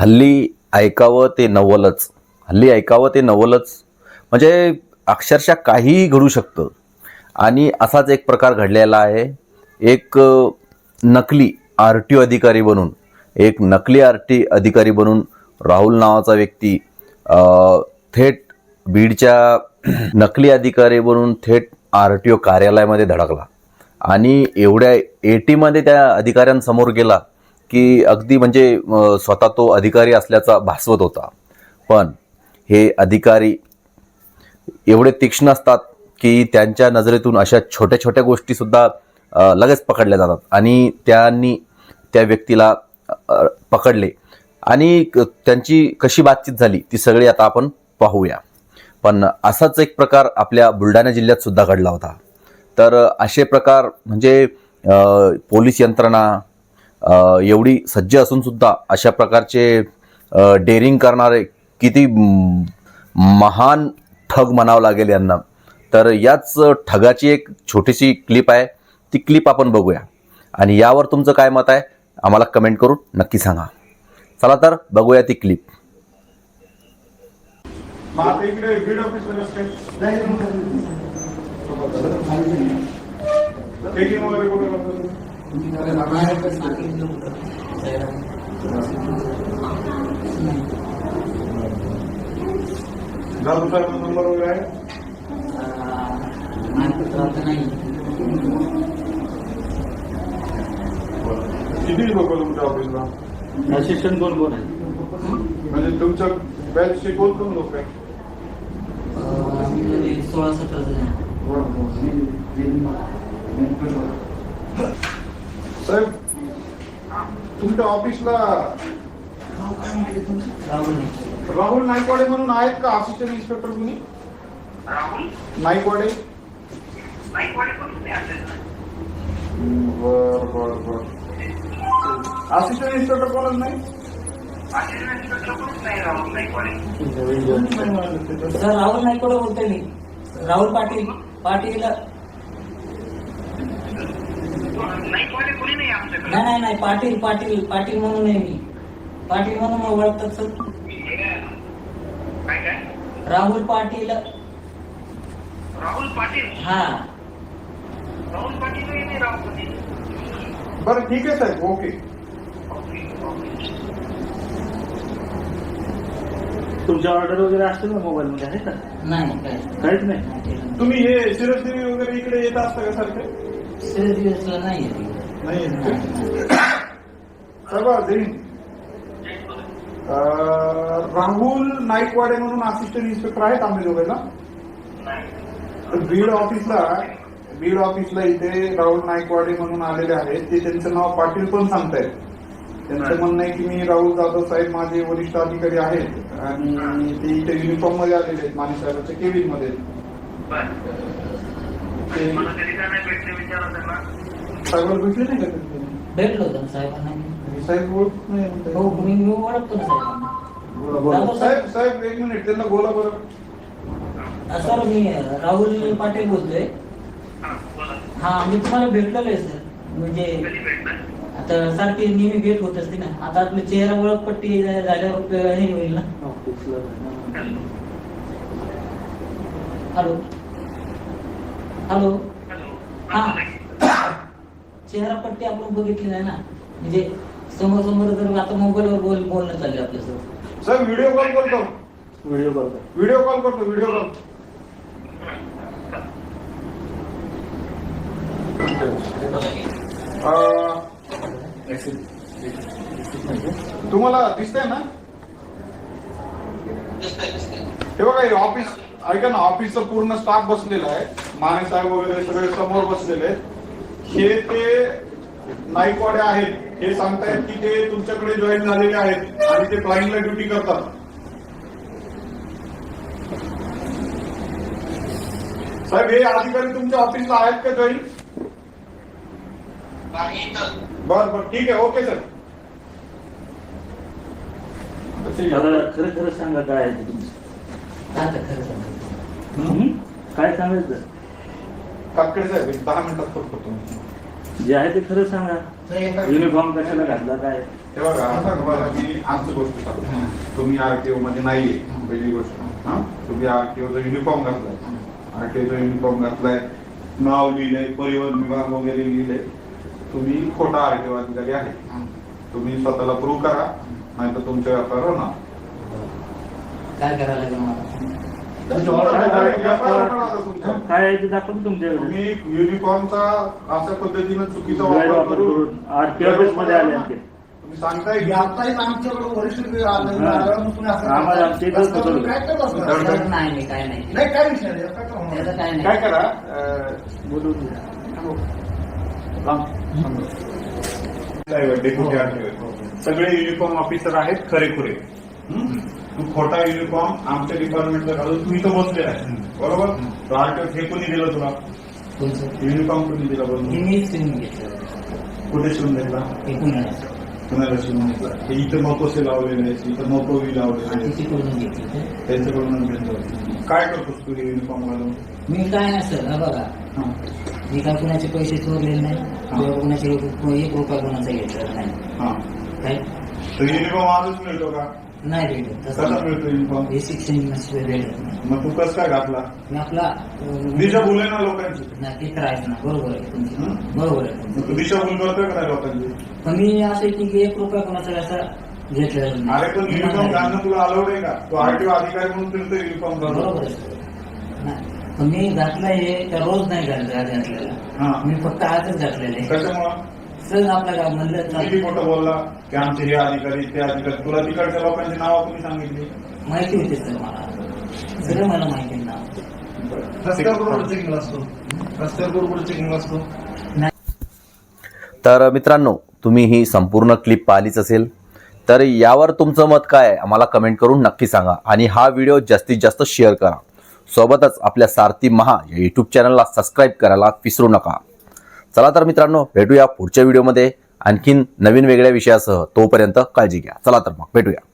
हल्ली ऐकावं ते नवलच. हल्ली ऐकावं ते नवलच. म्हणजे अक्षरशः काहीही घडू शकतं. आणि असाच एक प्रकार घडलेला आहे. एक नकली आर टी ओ अधिकारी बनून एक नकली आर टी अधिकारी बनून राहुल नावाचा व्यक्ती थेट बीडच्या नकली अधिकारी बनून थेट आर टी ओ कार्यालयामध्ये धडकला. आणि एवढ्या एटीमध्ये त्या अधिकाऱ्यांसमोर गेला. की अगदी म्हणजे स्वतः तो अधिकारी असल्याचा भासवत होता. पण हे अधिकारी एवढे तीक्ष्ण असतात की त्यांच्या नजरेतून अशा छोट्या छोट्या गोष्टीसुद्धा लगेच पकडल्या जातात. आणि त्यांनी त्या व्यक्तीला पकडले. आणि क- त्यांची कशी बातचीत झाली ती सगळी आता आपण पाहूया. पण असाच एक प्रकार आपल्या बुलढाणा जिल्ह्यात सुद्धा घडला होता. तर असे प्रकार म्हणजे पोलीस यंत्रणा एवढी सज्ज असून सुद्धा अशा प्रकारचे डेअरिंग करणारे किती महान ठग म्हणावं लागेल यांना. तर याच ठगाची एक छोटीशी क्लिप आहे. ती क्लिप आपण बघूया. आणि यावर तुमचं काय मत आहे आम्हाला कमेंट करून नक्की सांगा. चला तर बघूया ती क्लिप मग आता इकडे बीड ऑफिसवर काय चेकिंग वगैरे कुठे करतो जाधव साहेब नंबर वगैरे आहे किती लोक तुमच्या ऑफिसला असिस्टंट कोण कोण आहे म्हणजे तुमच्या बॅचचे कोण कोण लोक आहे सोळा सतरा जण साहेब तुमच्या ऑफिसला राहुल नायकवाडे म्हणून आहेत का असिस्टंट इन्स्पेक्टर तुम्ही राहुल नाईकवाडे? बर बर बर. असिस्टंट इन्स्पेक्टर कोणच नाही? असिस्टंट इन्स्पेक्टर कोणच नाही राहुल नाईकवाडे सर राहुल नाईकवाडे बोलतोय मी. राहुल पाटील पाटील नाईकवाडे कोणी नाही नाही नाही नाही पाटील पाटील पाटील म्हणून आहे मी. पाटील म्हणून ओळखतात सर. काय काय? राहुल पाटील. राहुल पाटील? हा. राहुल पाटील राहुल बरं ठीक आहे साहेब ओके. तुमच्या ऑर्डर वगैरे असतील ना मोबाईल मध्ये आहे का? नाही काय? काहीच नाही. तुम्ही हे शिरस्त्री वगैरे इकडे येत असता का सारखे? सिरियस दिवसला नाही. नाही. राहुल नाईकवाडे म्हणून असिस्टंट इन्स्पेक्टर आहेत आम्ही दोघांना. तर बीड ऑफिसला बीड ऑफिसला इथे राहुल नाईकवाडे म्हणून आलेले आहेत. ते त्यांचं नाव पाटील पण सांगतायत. त्यांचं म्हणणं आहे की मी राहुल जाधव साहेब माझे वरिष्ठ अधिकारी आहेत. आणि ते इथे युनिफॉर्ममध्ये आलेले आहेत माने साहेबांच्या केबिनमध्ये. साहेबाला भेटले नाही का तुम्ही? भेटलो होतो ना साहेबांना. मी. आणि साहेब ओळखत नाही म्हणताय. हो मी मी ओळखतो ना साहेबांना बोला, बोला. साहेब साहेब एक मिनिट त्यांना बोला बरं. सर मी राहुल पाटील बोलतोय. हा बोला. हा मी तुम्हाला भेटलेलो आहे सर. म्हणजे कधी भेटणार? आता सारखी नेहमी भेट होत असते ना. आता आपली चेहरा ओळख पट्टी झाल्यावर उपयोग हे होईल ना. हॅलो. हॅलो. हॅलो. हा. पट्टी आपण बघितली नाही ना. म्हणजे समोर समोर जर आता मोबाईलवर बोल बोलणं चाललं आपल्यासोबत साहेब व्हिडिओ कॉल करतो व्हिडिओ करतो व्हिडिओ कॉल करतो व्हिडिओ कॉल तुम्हाला दिसतंय ना? हे बघा ऑफिस ऐका ना ऑफिसचा पूर्ण स्टाफ बसलेला आहे. माने साहेब वगैरे सगळे समोर बसलेले आहेत. हे ते नाईकवाडे आहेत. हे सांगतायत की ते तुमच्याकडे जॉईन झालेले आहेत आणि ते क्लाइंटला ड्युटी करतात. साहेब हे अधिकारी तुमच्या ऑफिसला आहेत का जॉईन बर बर ठीक आहे ओके सर खरं खरं सांगा काय आहे तुमचं? आता खरं सांगायचं? काय सांगायचं? काकडे साहेब एक दहा मिनिटात करतो जे आहे ते खरं सांगा. युनिफॉर्म कशाला घातला काय? हे बघा बघा मी आमची गोष्ट सांगतो. तुम्ही आरटीओ मध्ये नाहीये पहिली गोष्ट. हा? तुम्ही आरटीओचा युनिफॉर्म घातलाय. आरटीओचा युनिफॉर्म घातलाय नाव लिहिलंय परिवहन विभाग वगैरे लिहिलंय. तुम्ही खोटा आरटीओ अधिकारी आहे. तुम्ही स्वतःला प्रूव्ह करा नाही तर तुमच्या व्यापार होणार काय करायला लागेल मला? काय आहे ते तुमच्याकडे तुम्ही युनिफॉर्मचा अशा पद्धतीनं चुकीचा वापर गैरवापर करून करून आरटीओ ऑफिसमध्ये आले आमचे तुम्ही सांगताय की आमच्याकडे वरिष्ठ आलं. आल्यावर तुम्ही असं आम्हाला आमच्या इथं रस्त्यावर बसवलं. काय करत नाही मी काय नाही नाही काय विषय नाही काय करणार? त्याचं काय काय नाही करा बोलून घ्या. सगळे युनिफॉर्म ऑफिसर आहेत खरेखुरे हं? तू खोटा युनिफॉर्म आमच्या डिपार्टमेंटला घालून तू इथं बसलेला आहे. बरोबर? तो आरटीओ हे कोणी दिलं तुला? युनिफॉर्म कोणी दिला बरोबर मीच शिवून घेतलं. कुठे शिवून घेतला? हे पुण्याला. शिवून घेतला. हे इथं मकोसे लावलेले आहेत इथं मकोवी लावलेले आहेत घेतली. त्यांच्याकडून घेतलं. काय करतोस तू हे युनिफॉर्म घालून? मी काय नसेल बघा. मी काय कुणाचे पैसे चोरलेले नाही किंवा कुणाचे एक रुपया कुणाचा घेतलेला नाही. हा. काय? युनिफॉर्म आजच मिळतो का? नाही भेटत कसा तसं मिळतो युनिफॉर्म शिक्षण नसलं भेटत नाही मग तू कसं काय घातला? मी आपला अं, ना लोकांची. नाही ते तर आहेच ना. बरोबर आहे तुमचं. हं? बरोबर आहे मग तू तुमचं दिशाभूल करतोय का नाही लोकांची? पण मी असं आहे की एक रुपया कोणाचा असा घेतलेला नाही. अरे पण युनिफॉर्म घालणं तुला अलाउड आहे का? तू आरटीओ अधिकारी म्हणून फिरतो युनिफॉर्म बरोबर आहे. सर. नाही. पण मी घातलंय हे रोज नाही घातलं घातलेला. हा. मी फक्त आजच घातलेले कशामुळं? गाव म्हणलं किती. खोटं बोलला की आमचे हे अधिकारी ते अधिकारी तुला तिकडच्या लोकांची नावं कोणी सांगितली? माहिती होती सर मला. सगळं मला माहिती आहे ना. रस्त्यावर बरोबर चेकिंग असतो? रस्त्यावर बरोबर चेकिंग असतो? तर मित्रांनो तुम्ही ही संपूर्ण क्लिप पाहिलीच असेल. तर यावर तुमचं मत काय आहे आम्हाला कमेंट करून नक्की सांगा. आणि हा व्हिडिओ जास्तीत जास्त शेअर करा. सोबतच आपल्या सारथी महा या यूट्यूब चॅनलला सबस्क्राईब करायला विसरू नका. चला तर मित्रांनो भेटूया पुढच्या व्हिडिओमध्ये. आणखीन नवीन वेगळ्या विषयासह तोपर्यंत काळजी घ्या. चला तर मग भेटूया.